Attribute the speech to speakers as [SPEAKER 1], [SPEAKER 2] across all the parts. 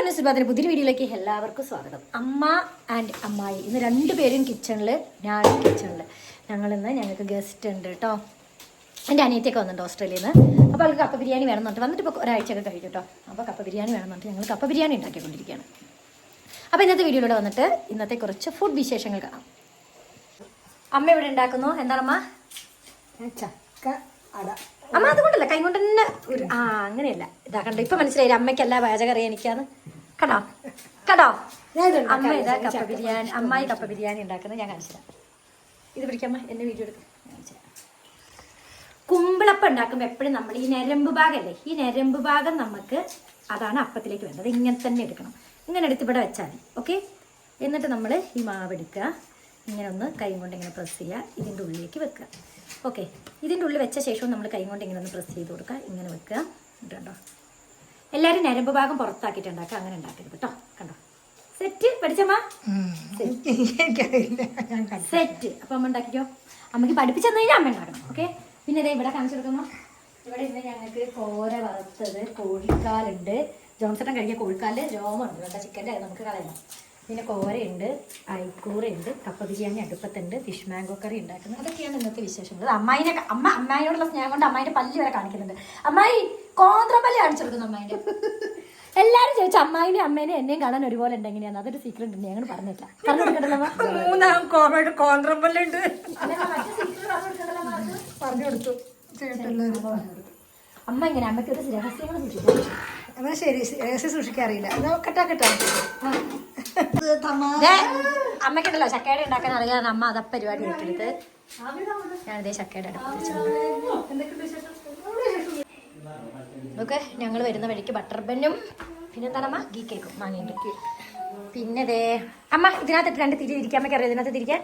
[SPEAKER 1] പൊന്നു പുതിയ വീഡിയോയിലേക്ക് എല്ലാവർക്കും സ്വാഗതം. അമ്മ ആൻഡ് അമ്മായി. ഇന്ന് രണ്ടുപേരും കിച്ചണിൽ ഞാനും കിച്ചണിൽ ഞങ്ങൾ ഇന്ന് ഞങ്ങൾക്ക് ഗസ്റ്റ് ഉണ്ട് കേട്ടോ എന്റെ അനിയത്തിയൊക്കെ വന്നിട്ടുണ്ട് ഓസ്ട്രേലിയയിൽ നിന്ന്. അപ്പോൾ അവൾക്ക് കപ്പ ബിരിയാണി വേണമെന്നുണ്ട്. വന്നിട്ട് ഇപ്പോൾ ഒരാഴ്ചയൊക്കെ കഴിഞ്ഞു കേട്ടോ അപ്പോൾ കപ്പ ബിരിയാണി വേണമെന്നുണ്ട്. ഞങ്ങൾ കപ്പ ബിരിയാണി ഉണ്ടാക്കിക്കൊണ്ടിരിക്കുകയാണ്. അപ്പോൾ ഇന്നത്തെ വീഡിയോയിലൂടെ വന്നിട്ട് ഇന്നത്തെ കുറച്ച് ഫുഡ് വിശേഷങ്ങൾ കാണാം. അമ്മ ഇവിടെ ഉണ്ടാക്കുന്നു. എന്താണമ്മ
[SPEAKER 2] ചക്ക അട.
[SPEAKER 1] അമ്മ അതുകൊണ്ടല്ല കൈ കൊണ്ട് തന്നെ ഒരു ആ അങ്ങനെയല്ല. ഇതാ കണ്ടോ ഇപ്പൊ മനസ്സിലായി. അമ്മയ്ക്കല്ല പാചകറി എനിക്കാണ് കടോ കടോ അമ്മ ഇതാ കപ്പ ബിരിയാണി അമ്മായി കപ്പ ബിരിയാണി ഉണ്ടാക്കുന്നത് ഞാൻ കാണിച്ചില്ല ഇത് പിടിക്കമ്മ എന്നെ വീഡിയോ എടുക്കും. കുമ്പിളപ്പം ഉണ്ടാക്കുമ്പോൾ എപ്പോഴും നമ്മൾ ഈ ഞരമ്പ് ഭാഗമല്ലേ ഈ ഞരമ്പ് ഭാഗം നമുക്ക് അതാണ് അപ്പത്തിലേക്ക് വേണ്ടത്. ഇങ്ങനെ തന്നെ എടുക്കണം. ഇങ്ങനെ എടുത്ത് ഇവിടെ വെച്ചാൽ ഓക്കെ? എന്നിട്ട് നമ്മൾ ഈ മാവ് എടുക്കുക. ഇങ്ങനെ ഒന്ന് കൈ കൊണ്ട് ഇങ്ങനെ പ്രസ് ചെയ്യുക. ഇതിന്റെ ഉള്ളിലേക്ക് വെക്കുക. ഓക്കെ ഇതിന്റെ ഉള്ളിൽ വെച്ച ശേഷവും നമ്മൾ കൈ കൊണ്ട് ഇങ്ങനെ ഒന്ന് പ്രസ് ചെയ്ത് കൊടുക്കുക. ഇങ്ങനെ വെക്കുക. കണ്ടോ? എല്ലാവരും ഞരമ്പ് ഭാഗം പുറത്താക്കിയിട്ട് ഉണ്ടാക്കുക അങ്ങനെ ഉണ്ടാക്കരുത് കേട്ടോ കണ്ടോ? സെറ്റ് പഠിച്ചമ്മ? സെറ്റ് അപ്പം അമ്മ ഉണ്ടാക്കിക്കോ. അമ്മയ്ക്ക് പഠിപ്പിച്ചു തന്നു കഴിഞ്ഞാൽ അമ്മ ഉണ്ടാക്കണം. ഓക്കെ പിന്നെ ഇതേ ഇവിടെ കാണിച്ചു കൊടുക്കുന്നു ഇവിടെ ഇന്ന് ഞങ്ങൾക്ക് കോര വറുത്തത് കോഴിക്കാലുണ്ട്. ജോൺസട്ടൻ കഴിക്കുക കോഴിക്കാലിൽ രോമുണ്ട് ചിക്കന്റെ നമുക്ക് കളയണം പിന്നെ കോരയുണ്ട് അയക്കൂറയുണ്ട് കപ്പ ബിരിയാണി അടുപ്പത്തുണ്ട് ഫിഷ് മാംഗോ കറി ഉണ്ടാക്കുന്നത് അതൊക്കെയാണ് ഇന്നത്തെ വിശേഷങ്ങൾ. അമ്മായിനെ അമ്മ അമ്മായിനോടുള്ള സ്നേഹം കൊണ്ട് അമ്മായിന്റെ പല്ല് വരെ കാണിക്കുന്നുണ്ട്. അമ്മായി കോന്ത്രപ്പല്ല് കാണിച്ചു കൊടുക്കുന്നു അമ്മായിന്റെ എല്ലാരും ചോദിച്ചു അമ്മായിനെ അമ്മേനെ എന്നെയും കാണാൻ ഒരുപോലെ ഉണ്ട് എങ്ങനെയാണ് അതൊരു സീക്രട്ട് ഉണ്ട് ഞങ്ങൾ പറഞ്ഞില്ല പറഞ്ഞു?
[SPEAKER 2] മൂന്നാം കൊടുത്തു.
[SPEAKER 1] അമ്മ ഇങ്ങനെ അമ്മയ്ക്ക് ഒരു രഹസ്യങ്ങൾ സൂക്ഷിക്കും
[SPEAKER 2] എന്നാ ശരി രഹസ്യം സൂക്ഷിക്കാറിയില്ല എന്നാ കെട്ടാ
[SPEAKER 1] അമ്മയ്ക്കുണ്ടല്ലോ ചക്കയുടെ ഉണ്ടാക്കാൻ അറിയാതെ അമ്മ അത പരിപാടി എടുത്തെടുത്ത് ഞാനിതേ ചക്കയുടെ നമുക്ക് ഞങ്ങൾ വരുന്ന വഴിക്ക് ബട്ടർ ബന്നും പിന്നെ എന്താണ് അമ്മ ഗീ കേക്കും വാങ്ങിയിട്ട് പിന്നെ ദേ അമ്മ ഇതിനകത്ത് രണ്ട് തിരി തിരിക്കാൻ അമ്മയ്ക്ക് അറിയാം ഇതിനകത്ത് തിരിക്കാൻ?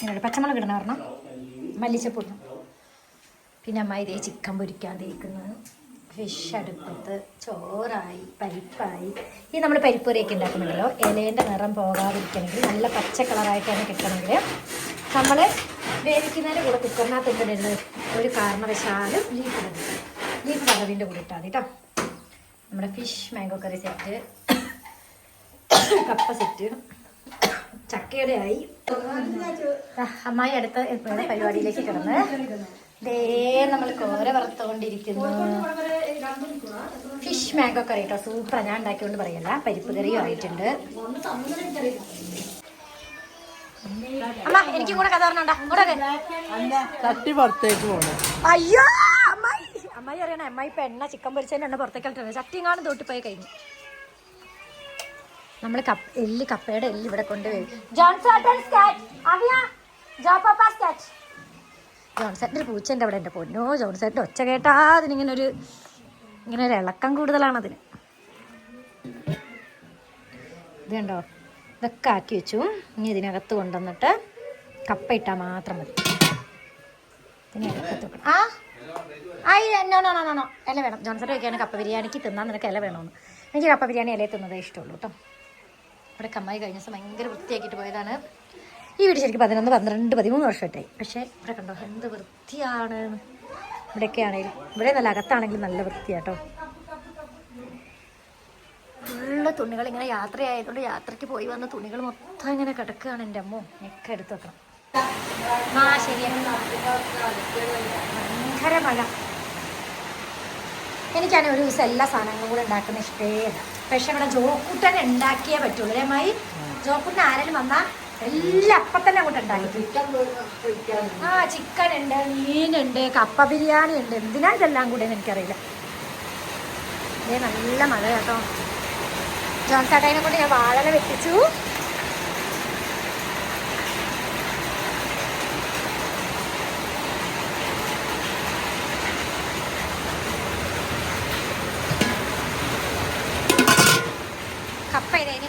[SPEAKER 1] ഇങ്ങനെ പച്ചമുളക് ഇടണം പറഞ്ഞോ മല്ലിച്ചപ്പൊടി പിന്നെ അമ്മ ഇതേ ചിക്കൻ പൊരിക്കാൻ തേക്കുന്നത്. ഫിഷ് അടുപ്പത്ത് ചോറായി പരിപ്പായി. ഈ നമ്മൾ പരിപ്പുരയൊക്കെ ഉണ്ടാക്കുന്നുണ്ടല്ലോ. ഇലേന്റെ നിറം പോകാതിരിക്കണമെങ്കിൽ നല്ല പച്ച കളറായിട്ടാണ് കിട്ടണമെങ്കിൽ നമ്മൾ വേവിക്കുന്നതിന്റെ കൂടെ കുക്കറിനകത്ത് ഇട്ടിട്ടുണ്ട് ഒരു കാരണവശാലും ലീഫ് ഇടരുത്. ലീഫ് വറവിന്റെ കൂടെ ഇട്ടാൽ മതി കേട്ടോ നമ്മുടെ ഫിഷ് മാംഗോ കറി സെറ്റ് കപ്പ സെറ്റ് ചക്കയുടെ ആയി. അമ്മായി അടുത്ത പരിപാടിയിലേക്ക് കിടന്ന്. ദേ നമ്മൾ കോര വറുത്തുകൊണ്ടിരിക്കുന്നു. ഫിഷ് മാംഗോ കറി കേട്ടോ സൂപ്പർ ഞാൻ ഉണ്ടാക്കിയോണ്ട് പറയല്ല. പരിപ്പ് കറിയും ആയിട്ടുണ്ട് അമ്മ എനിക്കും കൂടെ കഥ പറഞ്ഞോണ്ടാ.
[SPEAKER 2] തട്ടി പുറത്തേക്ക് പോകണം
[SPEAKER 1] അയ്യോ അമ്മായി. അമ്മായി അറിയണേ അമ്മായി ഇപ്പൊ എണ്ണ ചിക്കൻ പൊരിച്ചതിന്റെ എണ്ണ പുറത്തേക്ക് ഇട്ടിട്ടുണ്ട് ചട്ടിയും തൊട്ട് പോയി കഴിഞ്ഞു. നമ്മൾ കപ്പ എല്ല് കപ്പയുടെ എല്ല് ഇവിടെ കൊണ്ടുപോയി. ജോൺസൺ സ്കാറ്റ് അറിയാ ജോ പാപ്പ സ്കാറ്റ് ജോൺസേട്ടന്റെ ഒരു പൂച്ചന്റെ അവിടെ എന്റെ പൊന്നോ ജോൺസാറ്റിന്റെ ഒച്ച കേട്ടാ അതിനിങ്ങനെ ഒരു ഇങ്ങനെ ഒരു ഇളക്കം കൂടുതലാണ് അതിന് ഇതുണ്ടോ? ഇതൊക്കെ ആക്കി വെച്ചു. ഇനി ഇതിനകത്ത് കൊണ്ടുവന്നിട്ട് കപ്പ ഇട്ടാൽ മാത്രം മതി. വെക്കണം. ആ നോ നോ നോ നോ ഇല വേണം. ജോൺസൺ വയ്ക്കുകയാണ് കപ്പ ബിരിയാണിക്ക് തിന്നാൻ നിനക്ക് ഇല വേണമെന്ന് എനിക്ക് കപ്പ ബിരിയാണി ഇലയിൽ തിന്നതേ ഇഷ്ടമുള്ളൂ കേട്ടോ. ഇവിടെ കമ്മായി കഴിഞ്ഞ ദിവസം ഭയങ്കര വൃത്തിയാക്കിയിട്ട് പോയതാണ്. ഈ വീട് ശരിക്കും പതിനൊന്ന് പന്ത്രണ്ട് പതിമൂന്ന് വർഷമായിട്ടായി. പക്ഷേ ഇവിടെ കണ്ടോ എന്ത് വൃത്തിയാണ് ഇവിടെയൊക്കെ ആണെങ്കിലും ഇവിടെ നല്ല അകത്താണെങ്കിലും നല്ല വൃത്തിയാട്ടോ. ഫുള്ള് തുണികൾ ഇങ്ങനെ യാത്രയായതുകൊണ്ട് യാത്രയ്ക്ക് പോയി വന്ന തുണികൾ മൊത്തം ഇങ്ങനെ കിടക്കുകയാണ് എന്റെ അമ്മ. ഒക്കെ എടുത്ത് വെക്കണം. ആ ശരിയാണ് ഭയങ്കര മഴ. എനിക്കാണെങ്കിൽ ഒരു ദിവസം എല്ലാ സാധനങ്ങളും കൂടെ ഉണ്ടാക്കുന്ന ഇഷ്ടേ പക്ഷെ ഇവിടെ ജോക്കൂട്ടൻ ഉണ്ടാക്കിയേ പറ്റുള്ളൂ. അല്ലേ ജോക്കൂട്ടൻ ആരെങ്കിലും വന്നാൽ എല്ലാം അപ്പം തന്നെ അങ്ങോട്ട് ആ ചിക്കൻ ഉണ്ട് മീനുണ്ട് കപ്പ ബിരിയാണി ഉണ്ട്. എന്തിനാ ഇതെല്ലാം കൂടെ എനിക്കറിയില്ല. നല്ല മഴ കേട്ടോ. ജോൺസാട്ടേനെ കൊണ്ട് ഞാൻ വാഴല വെട്ടിച്ചു.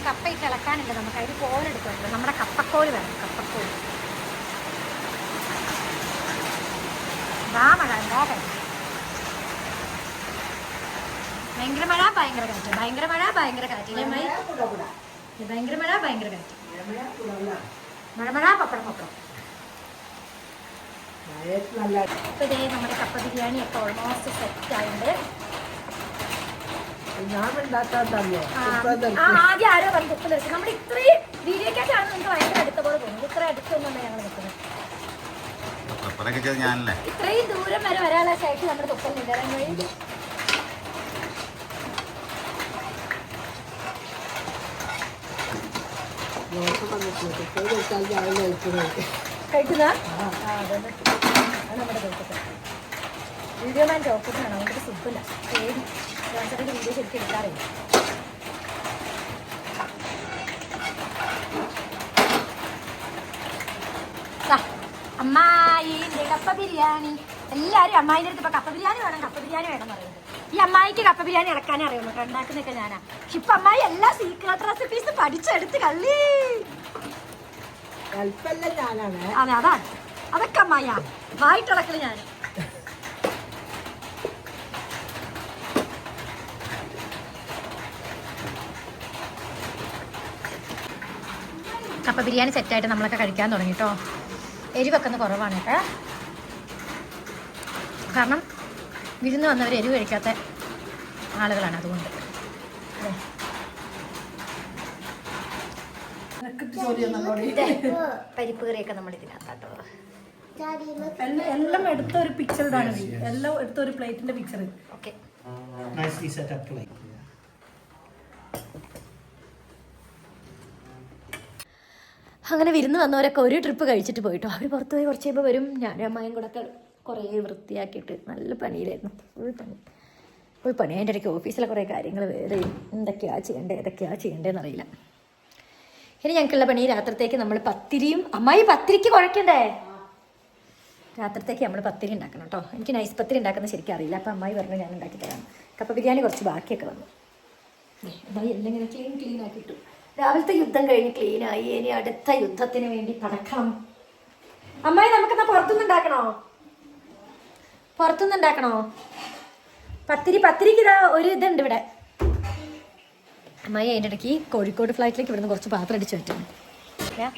[SPEAKER 1] കപ്പ ഈ ഇളക്കാനുണ്ട് നമുക്ക് അതിന് കോലെടുക്കുന്നുണ്ട് നമ്മുടെ കപ്പക്കോൽ വേണം. കപ്പക്കോൽ. വാ മഴ എന്താ. ഭയങ്കര മഴ ഭയങ്കര കാറ്റ്. ഭയങ്കര മഴ ഭയങ്കര കാറ്റ്. ഭയങ്കര മഴ ഭയങ്കര കാറ്റ്. മഴ മഴ പപ്പടം പപ്പടം ഇപ്പൊ ഇതേ നമ്മുടെ കപ്പ ബിരിയാണി ഒക്കെ ഓൾമോസ്റ്റ് സെറ്റ് ആയിട്ടുണ്ട്
[SPEAKER 2] ഞാൻ ഉണ്ടാക്കാത്തല്ലോ
[SPEAKER 1] ആ, ആ, ആദ്യം ആരോ പറഞ്ഞു വെച്ച് നമ്മൾ ഇത്രയും വീഡിയോക്കാണ് നിങ്ങൾക്ക് ഭയങ്കര അടുത്ത പോലെ തോന്നുന്നത്. ഇത്ര അടുത്തൊന്നും ഞങ്ങൾ നിൽക്കുന്നത്. ഇത്രയും ദൂരം വരെ വരാനുള്ള സൈക്കിൾ നമ്മുടെ വഴി
[SPEAKER 2] കഴിച്ചാൽ രാവിലെ കഴിക്കുന്നത്?
[SPEAKER 1] കഴിക്കുന്ന വീഡിയോ മാൻ ഓപ്പോസിറ്റാണ് അവന്റെ സുഖമില്ല. പേടി. വാട്സാപ്പിൽ വീഡിയോ ശരിക്കും എടുക്കാറില്ല. ദാ, അമ്മായിന്റെ കപ്പ ബിരിയാണി? എല്ലാരും അമ്മായിന്റെ അടുത്ത് ഇപ്പൊ കപ്പ ബിരിയാണി വേണം കപ്പ ബിരിയാണി വേണം എന്ന് പറയുന്നത് ഈ അമ്മായിക്ക് കപ്പ ബിരിയാണി ഇറക്കാനേ അറിയുള്ളൂ ഉണ്ടാക്കുന്നൊക്കെ ഞാനാ. പക്ഷെ ഇപ്പൊ അമ്മായി എല്ലാ സീക്രട്ട് റെസിപ്പീസ് പഠിച്ചെടുത്ത് കള്ളി. അതാണ്. അതൊക്കെ അമ്മായിയാ. വായിട്ടിളക്കൽ ഞാൻ കപ്പ ബിരിയാണി സെറ്റായിട്ട് നമ്മളൊക്കെ കഴിക്കാൻ തുടങ്ങി കേട്ടോ എരിവൊക്കെ ഒന്ന് കുറവാണ് കേട്ടോ. കാരണം വിരുന്ന് വന്നവർ എരിവ് കഴിക്കാത്ത ആളുകളാണ് അതുകൊണ്ട്. അതെ. പരിപ്പ് കറിയൊക്കെ നമ്മൾ ഇതിനകത്താട്ടോ
[SPEAKER 2] എല്ലാം എല്ലാം എടുത്ത ഒരു പിക്ചർ ഇടാണ്. എല്ലാം എടുത്ത ഒരു പ്ലേറ്റിന്റെ പിക്ചർ
[SPEAKER 1] ഓക്കെ അങ്ങനെ വിരുന്ന് വന്നവരൊക്കെ ഒരു ട്രിപ്പ് കഴിച്ചിട്ട് പോയിട്ടോ. അവർ പുറത്ത് പോയി കുറച്ച് കഴിയുമ്പോൾ വരും. ഞാനും അമ്മയും കൂടെ ഒക്കെ കുറേ വൃത്തിയാക്കിയിട്ട് നല്ല പണിയിലായിരുന്നു. ഫുൾ പണി. ഫുൾ പണി. അതിന്റെ ഇടയ്ക്ക് ഓഫീസിലെ കുറേ കാര്യങ്ങൾ വേറെ എന്തൊക്കെയാ ചെയ്യേണ്ടത് ഏതൊക്കെയാ ചെയ്യേണ്ടതെന്ന് അറിയില്ല. ഇനി ഞങ്ങൾക്കുള്ള പണി രാത്രത്തേക്ക് നമ്മൾ പത്തിരിയും അമ്മായി പത്തിരിക്ക് കുഴക്കണ്ടേ? രാത്രത്തേക്ക് നമ്മൾ പത്തിരി ഉണ്ടാക്കണം കേട്ടോ എനിക്ക് നൈസ് പത്തിരി ഉണ്ടാക്കുന്ന ശരിക്കും അറിയില്ല. അപ്പം അമ്മായി പറഞ്ഞു ഞാൻ ഉണ്ടാക്കി തരാം കപ്പ ബിരിയാണി കുറച്ച് ബാക്കിയൊക്കെ വന്നു. അമ്മായി എല്ലാം ഇങ്ങനെ ക്ലീൻ ക്ലീൻ ആക്കിയിട്ടു. രാവിലത്തെ യുദ്ധം കഴിഞ്ഞ് ക്ലീനായി ഇനി അടുത്ത യുദ്ധത്തിന് വേണ്ടി പടക്കണം. അമ്മായി നമുക്കെന്നാ പുറത്തുനിന്ന് ഉണ്ടാക്കണോ പുറത്തുനിന്ന് ഉണ്ടാക്കണോ പത്തിരി പത്തിരിക്ക് ഇതാ ഒരു ഇതുണ്ട് ഇവിടെ. അമ്മായി അതിന്റെ ഇടയ്ക്ക് കോഴിക്കോട് ഫ്ലൈറ്റിലേക്ക് ഇവിടുന്ന് കുറച്ച് പാത്രം അടിച്ചു പറ്റും ഇവിടെ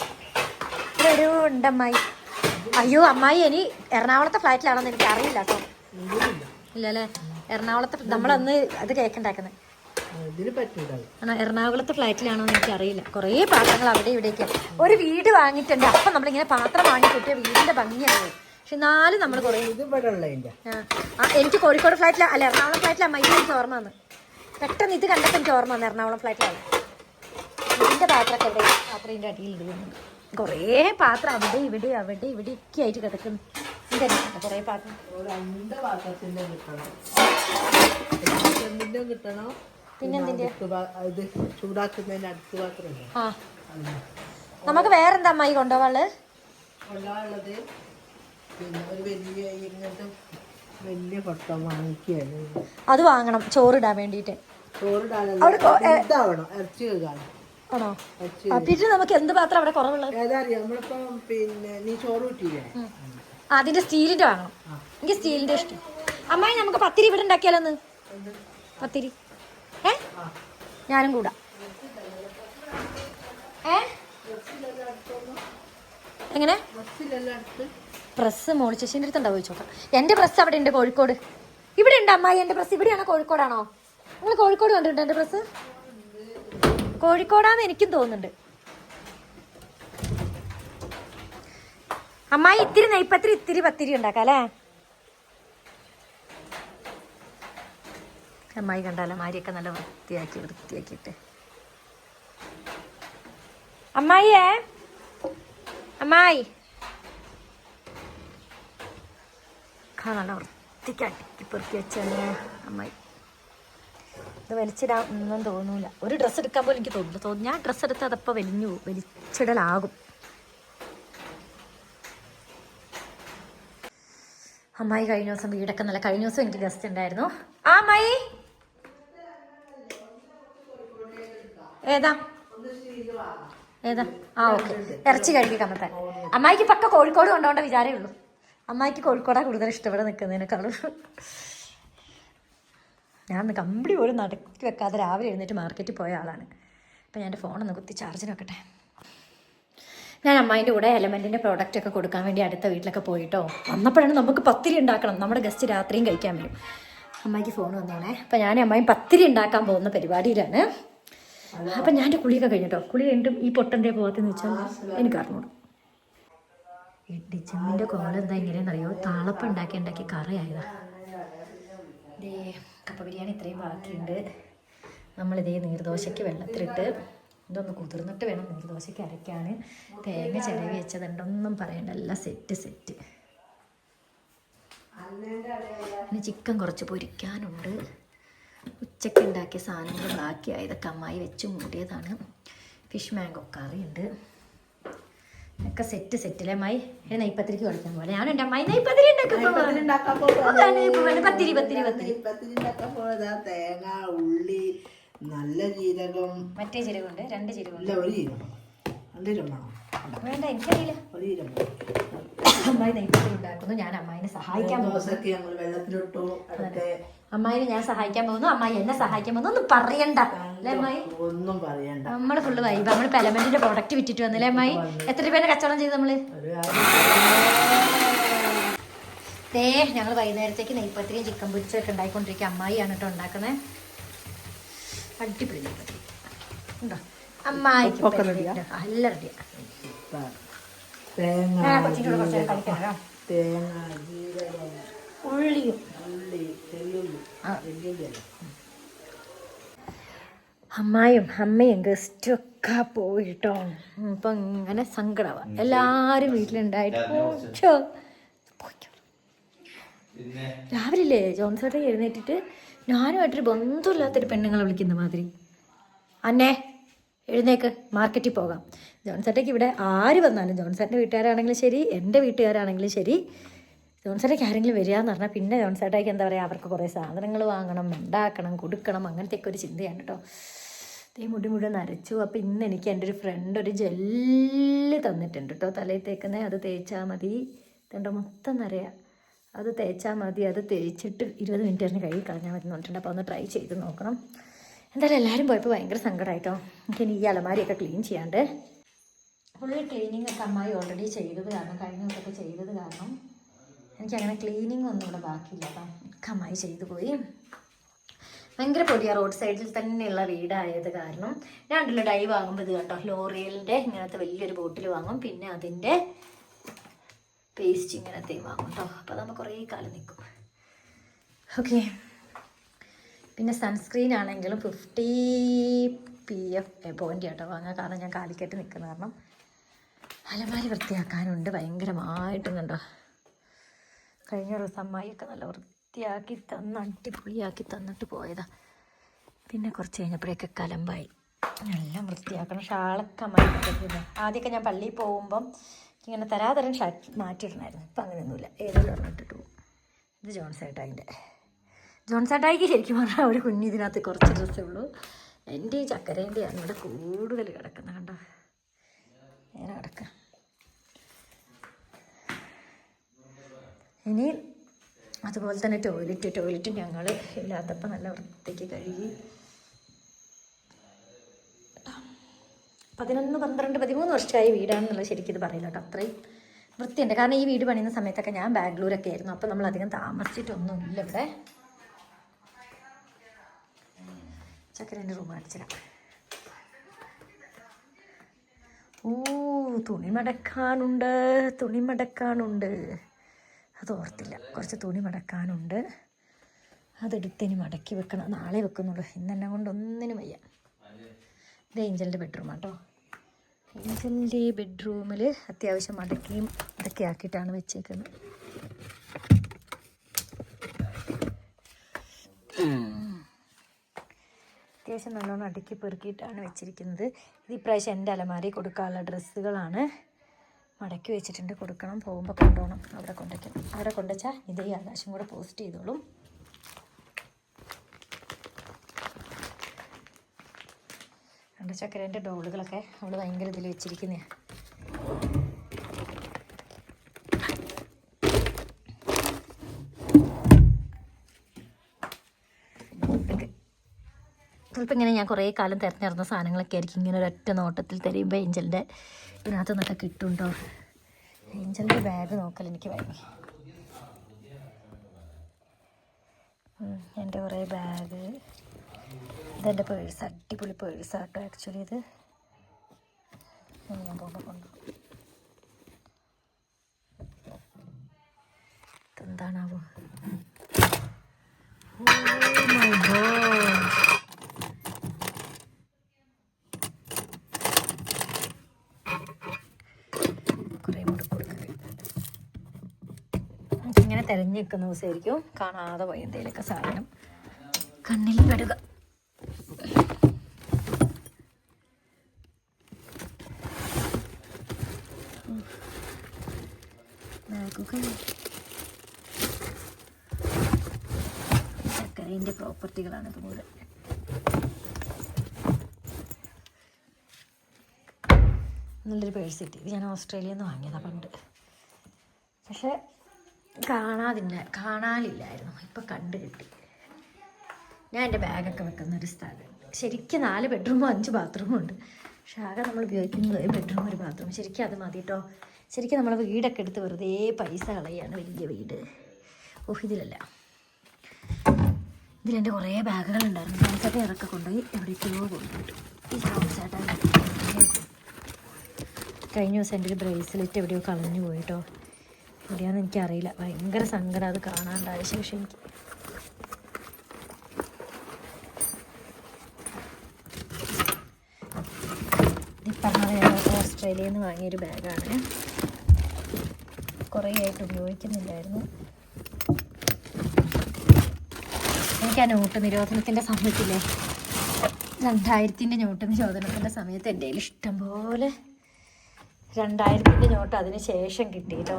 [SPEAKER 1] ഒരു ഉണ്ട് അമ്മായി. അയ്യോ അമ്മായി ഇനി എറണാകുളത്തെ ഫ്ലൈറ്റിലാണെന്ന് എനിക്ക് അറിയില്ല കേട്ടോ ഇല്ലല്ലേ എറണാകുളത്തെ നമ്മളന്ന് അത് കേക്കുണ്ടാക്കുന്നത് എറണാകുളത്തെ ഫ്ലാറ്റിലാണോ എന്ന് എനിക്കറിയില്ല. കുറേ പാത്രങ്ങൾ അവിടെ ഇവിടേക്ക് ഒരു വീട് വാങ്ങിയിട്ടുണ്ട്. അപ്പം നമ്മളിങ്ങനെ പാത്രം വാങ്ങി കിട്ടിയ വീടിന്റെ ഭംഗിയാണ് പക്ഷെ നാല് നമ്മൾ കുറേ
[SPEAKER 2] ഇവിടെ
[SPEAKER 1] എനിക്ക് കോഴിക്കോട് ഫ്ളാറ്റിലാ അല്ല എറണാകുളം ഫ്ലൈറ്റിലാണ് മൈസൂർ എനിക്ക് ഓർമ്മ വന്ന് പെട്ടെന്ന് ഇത് കണ്ടപ്പോൾ എനിക്ക് ഓർമ്മ വന്ന് എറണാകുളം ഫ്ളാറ്റിലാണ് ഇതിന്റെ പാത്രമൊക്കെ ഇവിടെ പാത്രം ഇതിന്റെ അടിയിൽ ഇടുന്നുണ്ട്. കുറേ പാത്രം അവിടെ ഇവിടെ അവിടെ ഇവിടെയൊക്കെ ആയിട്ട് കിടക്കുന്നു. ഇതന്നെ കുറേ പാത്രം
[SPEAKER 2] കിട്ടണം?
[SPEAKER 1] പിന്നെന്തിന്റെ
[SPEAKER 2] അടുത്ത് പാ- ഇത് ചൂടാക്കുന്നതിന് അടുത്ത് പാത്രം ഇല്ലേ?
[SPEAKER 1] ആ. നമുക്ക് വേറെന്താ അമ്മായി
[SPEAKER 2] പിന്നെ ഒരു വലിയ ഇങ്ങനത്തെ വലിയ പട്ടം വാങ്ങിക്കുകയാണ്.
[SPEAKER 1] അത് വാങ്ങണം. ചോറിടാൻ വേണ്ടിയിട്ട്.
[SPEAKER 2] കേൾക്കാണ്
[SPEAKER 1] ആണോ? പിന്നെ നമുക്ക് എന്ത് പാത്രം അവിടെ കുറവുള്ളത്?
[SPEAKER 2] നമ്മളിപ്പം പിന്നെ നീ ചോറ് കിട്ടിയില്ലേ
[SPEAKER 1] അതിന്റെ സ്റ്റീലിന്റെ വാങ്ങണം. എനിക്ക് സ്റ്റീലിന്റെ ഇഷ്ടം. അമ്മായി നമുക്ക് പത്തിരി ഇവിടെ ഉണ്ടാക്കിയാലോന്ന് പത്തിരി. ഞാനും കൂടാ. എങ്ങനെ? പ്രസ് മോളിച്ചേച്ചിന്റെ അടുത്ത് ഉണ്ടാവും ചോദിച്ചോക്കാം എന്റെ പ്രസ് അവിടെ ഉണ്ട് കോഴിക്കോട്. ഇവിടെ ഉണ്ട് അമ്മായി എന്റെ പ്രസ്. ഇവിടെയാണോ കോഴിക്കോടാണോ? നിങ്ങൾ കോഴിക്കോട് കണ്ടിട്ടുണ്ട് എന്റെ പ്രസ്? കോഴിക്കോടാന്ന് എനിക്കും തോന്നുന്നുണ്ട്. അമ്മായി ഇത്തിരി നെയ്പ്പത്തിരി ഇത്തിരി പത്തിരി ഉണ്ടാക്കാം അല്ലേ? അമ്മായി കണ്ടാലോ? മാരിയൊക്കെ നല്ല വൃത്തിയാക്കി വൃത്തിയാക്കിയിട്ട്. അമ്മായിയേ? അമ്മായി. നല്ല വൃത്തിക്ക് അടുക്കി പെറുക്കി വെച്ചാണ് അമ്മായി. ഇത് വലിച്ചിടാൻ ഒന്നും തോന്നൂല. ഒരു ഡ്രസ്സ് എടുക്കാൻ പോലും എനിക്ക് തോന്നില്ല തോന്നുന്നു ഞാൻ ഡ്രസ്സ് എടുത്ത് അതപ്പോൾ വലിഞ്ഞു പോകും വലിച്ചിടലാകും. അമ്മായി കഴിഞ്ഞ ദിവസം വീടൊക്കെ നല്ല കഴിഞ്ഞ ദിവസം എനിക്ക് ഗസ്റ്റ് ഉണ്ടായിരുന്നു. ആ അമ്മായി. ഏതാ? ഏതാ? ആ ഓക്കെ. ഇറച്ചി കഴുകി കമ്മത്താൻ അമ്മായിക്ക് പക്ക കോഴിക്കോട് കൊണ്ടോണ്ട വിചാരമേ ഉള്ളൂ. അമ്മായിക്ക് കോഴിക്കോടാ കൂടുതൽ ഇഷ്ടപ്പെടെ നിൽക്കുന്നതിനേക്കാളും ഞാൻ കമ്പിളി പോലും നടക്കി വെക്കാതെ രാവിലെ എഴുന്നേറ്റ് മാർക്കറ്റിൽ പോയ ആളാണ്. അപ്പം ഞാൻ എന്റെ ഫോണൊന്ന് കുത്തി ചാർജിന് വെക്കട്ടെ ഞാൻ അമ്മായിന്റെ കൂടെ എലമെന്റിന്റെ പ്രോഡക്റ്റ് ഒക്കെ കൊടുക്കാൻ വേണ്ടി അടുത്ത വീട്ടിലൊക്കെ പോയിട്ടോ. വന്നപ്പോഴാണ് നമുക്ക് പത്തിരി ഉണ്ടാക്കണം. നമ്മുടെ ഗസ്റ്റ് രാത്രിയും കഴിക്കാൻ വരും. അമ്മായിക്ക് ഫോൺ വന്നേണേ. അപ്പം ഞാൻ അമ്മായി പത്തിരി ഉണ്ടാക്കാൻ പോകുന്ന പരിപാടിയിലാണ്. അപ്പം ഞാൻ എന്റെ കുളിയൊക്കെ കഴിഞ്ഞിട്ടോ? കുളി കഴിഞ്ഞിട്ടും ഈ പൊട്ടന്റെ പോകാത്തെന്ന് വെച്ചാൽ എനിക്ക് അറിഞ്ഞോളൂ എട്ടി ചെമ്മിന്റെ കോല എന്താ എങ്ങനെയാണെന്നറിയോ? താളപ്പം ഉണ്ടാക്കി ഉണ്ടാക്കി കറയായതാ. കപ്പ ബിരിയാണി ഇത്രയും ബാക്കിയുണ്ട്. നമ്മളിതേ നീർദോശയ്ക്ക് വെള്ളത്തിലിട്ട് ഇതൊന്ന് കുതിർന്നിട്ട് വേണം നീർദോശയ്ക്ക് അരയ്ക്കാൻ തേങ്ങ ചിലവ് വെച്ചതുണ്ടൊന്നും പറയണ്ട. എല്ലാം സെറ്റ് സെറ്റ് പിന്നെ ചിക്കൻ കുറച്ച് പൊരിക്കാനുണ്ട്. ഉച്ചയ്ക്ക് ഉണ്ടാക്കിയ സാധനങ്ങൾ ബാക്കിയായതൊക്കെ അമ്മായി വെച്ച് മൂടിയതാണ്. ഫിഷ് മാംഗോ ഉണ്ട് ഒക്കെ സെറ്റ് സെറ്റിലെ അമ്മായി? എന്നെ നെയ്പ്പത്തിരിക്ക് കൊടുക്കാൻ പോലെ. ഞാൻ എന്റെ അമ്മായി വേണ്ടത്. പത്തിരി പത്തിരി പത്തിരി
[SPEAKER 3] തേങ്ങ ഉള്ളി നല്ല ജീരകം.
[SPEAKER 1] മറ്റേ ജീരകമുണ്ട്. രണ്ട് ജീരകമുണ്ട്.
[SPEAKER 3] ഇല്ല ഒരു ജീരകം രണ്ട് ജീരകം വേണം.
[SPEAKER 1] വേണ്ട എനിക്കറിയില്ല.
[SPEAKER 3] ഒരു ജീരകം
[SPEAKER 1] അമ്മായി നെയ്പ്പത്തിരി ഉണ്ടാക്കുന്നു. ഞാൻ അമ്മായിനെ സഹായിക്കാൻ പോകുന്നു.
[SPEAKER 3] ഞങ്ങൾ വെള്ളത്തിലിട്ടു
[SPEAKER 1] അമ്മായിനെ ഞാൻ സഹായിക്കാൻ പോകുന്നു. അമ്മായി എന്നെ സഹായിക്കാൻ പോകുന്നു. ഒന്നും പറയണ്ട. അല്ലേ അമ്മായി?
[SPEAKER 3] ഒന്നും പറയണ്ട.
[SPEAKER 1] നമ്മൾ ഫുള്ള് വൈബ് നമ്മൾ പെലമെന്റിന്റെ പ്രൊഡക്റ്റ് വിറ്റിട്ട് വന്നില്ലേ അമ്മായി? എത്ര രൂപേന്റെ കച്ചവടം ചെയ്ത്
[SPEAKER 3] നമ്മൾ?
[SPEAKER 1] ദേ ഞങ്ങൾ വൈകുന്നേരത്തേക്ക് നെയ്പ്പത്തിരിയും ചിക്കൻ പൊരിച്ചൊക്കെ ഉണ്ടായിക്കൊണ്ടിരിക്കുക അമ്മായിയാണ് കേട്ടോ ഉണ്ടാക്കുന്നത് അടിപൊളി നെയ്പത്തിരി. ഉണ്ടോ? ready എല്ലാം റെഡിയാ
[SPEAKER 3] തേങ്ങ. തേങ്ങ ജീരകം
[SPEAKER 1] ഉള്ളിയും.
[SPEAKER 3] ഉള്ളി ചെല്ലുള്ളി
[SPEAKER 1] അമ്മായും അമ്മയും ഗസ്റ്റും ഒക്കെ പോയിട്ടോ ഇപ്പൊ ഇങ്ങനെ സങ്കടവ. എല്ലാരും വീട്ടിലുണ്ടായിട്ട്. രാവിലെ ജോൺസോട്ടെ എഴുന്നേറ്റിട്ട്? ഞാനുമായിട്ടൊരു ബന്ധമില്ലാത്തൊരു പെണ്ണുങ്ങളെ വിളിക്കുന്ന മാതിരി. അന്നേ. എഴുന്നേക്ക് മാർക്കറ്റിൽ പോകാം. ജോൺസേട്ടയ്ക്ക് ഇവിടെ ആര് വന്നാലും ജോൺസേട്ടന്റെ വീട്ടുകാരാണെങ്കിലും ശരി എന്റെ വീട്ടുകാരാണെങ്കിലും ശരി ജോൺസേട്ടയ്ക്ക് ആരെങ്കിലും വരിക എന്ന് പറഞ്ഞാൽ പിന്നെ ജോൺസേട്ടയ്ക്ക് എന്താ പറയുക അവർക്ക് കുറേ സാധനങ്ങൾ വാങ്ങണം ഉണ്ടാക്കണം കൊടുക്കണം അങ്ങനത്തെയൊക്കെ ഒരു ചിന്തയാണ് കേട്ടോ. തീ മുടി മുഴുവൻ നരച്ചു. അപ്പോൾ ഇന്ന് എനിക്ക് എന്റെ ഒരു ഫ്രണ്ട് ഒരു ജെല്ല് തന്നിട്ടുണ്ട് കേട്ടോ. തലയിൽ തേക്കുന്നേ അത് തേച്ചാൽ മതി. തേണ്ട മൊത്തം നരയാ. അത് തേച്ചാൽ മതി. അത് തേച്ചിട്ട് ഇരുപത് മിനിറ്റ് തന്നെ കഴുകി കളഞ്ഞാൽ മതി എന്ന് പറഞ്ഞിട്ടുണ്ട്. അപ്പോൾ ഒന്ന് ട്രൈ ചെയ്ത് നോക്കണം. എന്തായാലും എല്ലാവരും പോയപ്പോൾ ഭയങ്കര സങ്കടമായിട്ടോ എനിക്ക് ഇനി ഈ അലമാരിയൊക്കെ ക്ലീൻ ചെയ്യാണ്ട്. ഫുള്ള് ക്ലീനിങ് ഒക്കെ അമ്മായി ഓൾറെഡി ചെയ്തത് കാരണം കഴിഞ്ഞ ദിവസമൊക്കെ ചെയ്തത് കാരണം. എനിക്കങ്ങനെ ക്ലീനിങ് ഒന്നും ഇവിടെ ബാക്കിയില്ല. അപ്പം കമ്മായി ചെയ്തു പോയി. ഭയങ്കര പൊടിയാ റോഡ് സൈഡിൽ തന്നെയുള്ള വീടായത് കാരണം. ഉണ്ടല്ലോ ഡൈ വാങ്ങുമ്പോൾ ഇത് കേട്ടോ ലോറിയലിന്റെ ഇങ്ങനത്തെ വലിയൊരു ബോട്ടിൽ വാങ്ങും. പിന്നെ അതിന്റെ പേസ്റ്റ് ഇങ്ങനത്തെ വാങ്ങും കേട്ടോ അപ്പോൾ അതാകുമ്പോൾ കുറേ കാലം നിൽക്കും ഓക്കെ പിന്നെ സൺസ്ക്രീൻ ആണെങ്കിലും ഫിഫ്റ്റി പി എഫ് എബോന്റെ കേട്ടോ വാങ്ങാൻ കാരണം ഞാൻ കാലിക്കറ്റ് നിൽക്കുന്ന കാരണം അലമാരി വൃത്തിയാക്കാനുണ്ട് ഭയങ്കരമായിട്ടുന്നുണ്ടോ കഴിഞ്ഞ ദിവസം അമ്മായിയൊക്കെ നല്ല വൃത്തിയാക്കി തന്ന് അടിപൊളിയാക്കി തന്നിട്ട് പോയതാ. പിന്നെ കുറച്ച് കഴിഞ്ഞപ്പോഴേക്ക് കലമ്പായി. എല്ലാം വൃത്തിയാക്കണം. ഷാളൊക്കെ മാറ്റി. ആദ്യമൊക്കെ ഞാൻ പള്ളിയിൽ പോകുമ്പം ഇങ്ങനെ തരാതരം ഷർട്ട് മാറ്റിയിടണമായിരുന്നു ഇപ്പം അങ്ങനെയൊന്നുമില്ല ഏതെങ്കിലും ഇട്ടിട്ട് പോകും. ഇത് ജോൺസേട്ടായിന്റെ ജോൺസേട്ടായിക്ക് ശരിക്കും പറഞ്ഞാൽ ഒരു കുഞ്ഞ് ഇതിനകത്ത് കുറച്ച് ഡ്രസ്സേ ഉള്ളൂ. എന്റെ ഈ ചക്കരേന്റെയാണ് ഇവിടെ കൂടുതൽ കിടക്കുന്നത് കണ്ടോ? ഇങ്ങനെ കിടക്കുക ഇനി അതുപോലെ തന്നെ ടോയ്ലറ്റ് ടോയ്ലറ്റ് ഞങ്ങൾ ഇല്ലാത്തപ്പോൾ നല്ല വൃത്തിക്ക് കഴുകി. പതിനൊന്ന് പന്ത്രണ്ട് പതിമൂന്ന് വർഷമായി വീടാണെന്നുള്ളത് ശരിക്കും ഇത് പറയില്ല കേട്ടോ. അത്രയും വൃത്തിയുണ്ട്. കാരണം ഈ വീട് പണിയുന്ന സമയത്തൊക്കെ ഞാൻ ബാംഗ്ലൂരൊക്കെ ആയിരുന്നു. അപ്പം നമ്മൾ അധികം താമസിച്ചിട്ടൊന്നുമില്ല ഇവിടെ. ചക്കരന്റെ റൂം കാണിച്ചിടാം ഓ തുണി മടക്കാനുണ്ട് തുണി മടക്കാനുണ്ട്. അത് ഓർത്തില്ല കുറച്ച് തുണി മടക്കാനുണ്ട്. അതെടുത്തിനി മടക്കി വെക്കണം. നാളെ വെക്കുന്നുള്ളൂ. ഇന്നെന്നെ കൊണ്ട് ഒന്നിനും വയ്യ. ഇത് ഏഞ്ചലിന്റെ ബെഡ്റൂം കേട്ടോ ഏഞ്ചലിന്റെ ബെഡ്റൂമിൽ അത്യാവശ്യം മടക്കിയും ഇതൊക്കെ ആക്കിയിട്ടാണ് വെച്ചേക്കുന്നത്. അത്യാവശ്യം നല്ലോണം അടുക്കി പെറുക്കിയിട്ടാണ് വെച്ചിരിക്കുന്നത്. ഇത് ഇപ്രാവശ്യം എന്റെ അലമാരി കൊടുക്കാനുള്ള ഡ്രസ്സുകളാണ് മടക്കി വെച്ചിട്ടുണ്ട്. കൊടുക്കണം. പോകുമ്പോൾ കൊണ്ടുപോകണം. അവിടെ കൊണ്ടുവയ്ക്കണം. അവിടെ കൊണ്ടുവച്ചാൽ ഇതേ ആകാശം കൂടെ പോസ്റ്റ് ചെയ്തോളും. രണ്ട് ചക്കരേന്റെ ഡോളുകളൊക്കെ അവൾ ഭയങ്കര ഇതിൽ വെച്ചിരിക്കുന്നതാണ് ചിലപ്പോൾ ഇങ്ങനെ ഞാൻ കുറേ കാലം തിരഞ്ഞിറന്ന സാധനങ്ങളൊക്കെ ആയിരിക്കും. ഇങ്ങനെ ഒരൊറ്റ നോട്ടത്തിൽ തരുമ്പോൾ ഏഞ്ചലിന്റെ ഇതിനകത്ത് നിന്നൊക്കെ കിട്ടുണ്ടോ? ഏഞ്ചലിന്റെ ബാഗ് നോക്കൽ എനിക്ക് ഉം, എന്റെ കുറേ ബാഗ് ഇതെന്റെ പേഴ്സ് അടിപൊളി പേഴ്സാട്ടോ ആക്ച്വലി ഇത്. ഞാൻ കൊണ്ടു ഇതെന്താണാവോ? Oh my God. കുറേ മുടുക്ക് കൊടുക്കുന്നത് ഇങ്ങനെ തിരഞ്ഞു ദിവസമായിരിക്കും. കാണാതെ പോയി എന്തെങ്കിലുമൊക്കെ സാധനം. കണ്ണിൽ പെടുക. ചക്കരന്റെ പ്രോപ്പർട്ടികളാണ് ഇത് മുഴുവൻ നല്ലൊരു പേഴ്സ് കിട്ടി. ഇത് ഞാൻ ഓസ്ട്രേലിയയിൽ നിന്ന് വാങ്ങിയതാണ് പണ്ട്. പക്ഷെ കാണാതില്ല കാണാനില്ലായിരുന്നു. ഇപ്പം കണ്ടു കിട്ടി. ഞാൻ എന്റെ ബാഗൊക്കെ വെക്കുന്ന ഒരു സ്ഥലം. ശരിക്കും നാല് ബെഡ്റൂമും അഞ്ച് ബാത്റൂമും ഉണ്ട്. പക്ഷെ ആകെ നമ്മൾ ഉപയോഗിക്കുന്നത് ഒരു ബെഡ്റൂം ഒരു ബാത്റൂം ശരിക്കും അത് മതി കേട്ടോ ശരിക്കും നമ്മൾ വീടൊക്കെ എടുത്ത് വെറുതെ പൈസ കളയാണ് വലിയ വീട്. ഓഹ് ഇതിലല്ല. ഇതിലെന്റെ കുറേ ബാഗുകളുണ്ടായിരുന്നു ജോൺസേട്ടൻ ഇറക്കെ കൊണ്ടുപോയി എവിടേക്കോ കൊണ്ടുപോയിട്ടു. ഈ കഴിഞ്ഞ ദിവസം എന്റെ ഒരു ബ്രേസ്ലെറ്റ് എവിടെയോ കളഞ്ഞു പോയിട്ടോ എവിടെയാണെന്ന് എനിക്കറിയില്ല. ഭയങ്കര സങ്കടം അത് കാണാണ്ടായ. ശേഷം എനിക്ക് ഓസ്ട്രേലിയയിൽ നിന്ന് വാങ്ങിയൊരു ബാഗാണ്. കുറേ ആയിട്ട് ഉപയോഗിക്കുന്നില്ലായിരുന്നു. എനിക്ക് ആ നോട്ട് നിരോധനത്തിന്റെ സമയത്തില്ലേ? രണ്ടായിരത്തിന്റെ നോട്ട് നിരോധനത്തിന്റെ സമയത്ത് എന്റെ കയ്യിൽ ഇഷ്ടംപോലെ രണ്ടായിരത്തിന്റെ നോട്ട് അതിന് ശേഷം കിട്ടിയിട്ടോ?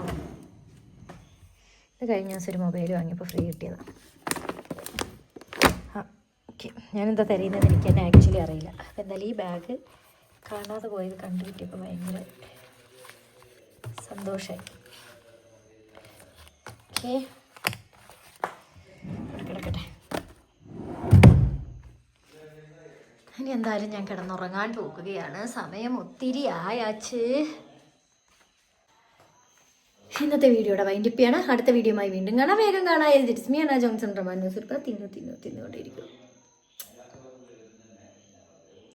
[SPEAKER 1] ഇത് കഴിഞ്ഞ ദിവസം ഒരു മൊബൈൽ വാങ്ങിയപ്പോൾ ഫ്രീ കിട്ടിയതാണ് ആ ഓക്കെ. ഞാനെന്താ തരുന്നത് എനിക്ക് തന്നെ ആക്ച്വലി അറിയില്ല. അപ്പോൾ എന്തായാലും ഈ ബാഗ് കാണാതെ പോയത് കണ്ടു കിട്ടിയപ്പോൾ ഭയങ്കര സന്തോഷമായി ഓക്കെ. കിടക്കട്ടെ. ഇനി എന്തായാലും ഞാൻ കിടന്നുറങ്ങാൻ പോകുകയാണ്. സമയം ഒത്തിരി ആയാച്ച്. ഇന്നത്തെ വീഡിയോയുടെ വൈൻഡിപ്പിയാണ്. അടുത്ത വീഡിയോയുമായി വീണ്ടും കാണാം. വേഗം കാണാം. ഇറ്റ്സ് മീ അന ജോൺസൺ റമാൻ ന്യൂസ്. തിന്നു തിന്നു തിന്നുകൊണ്ടിരിക്കും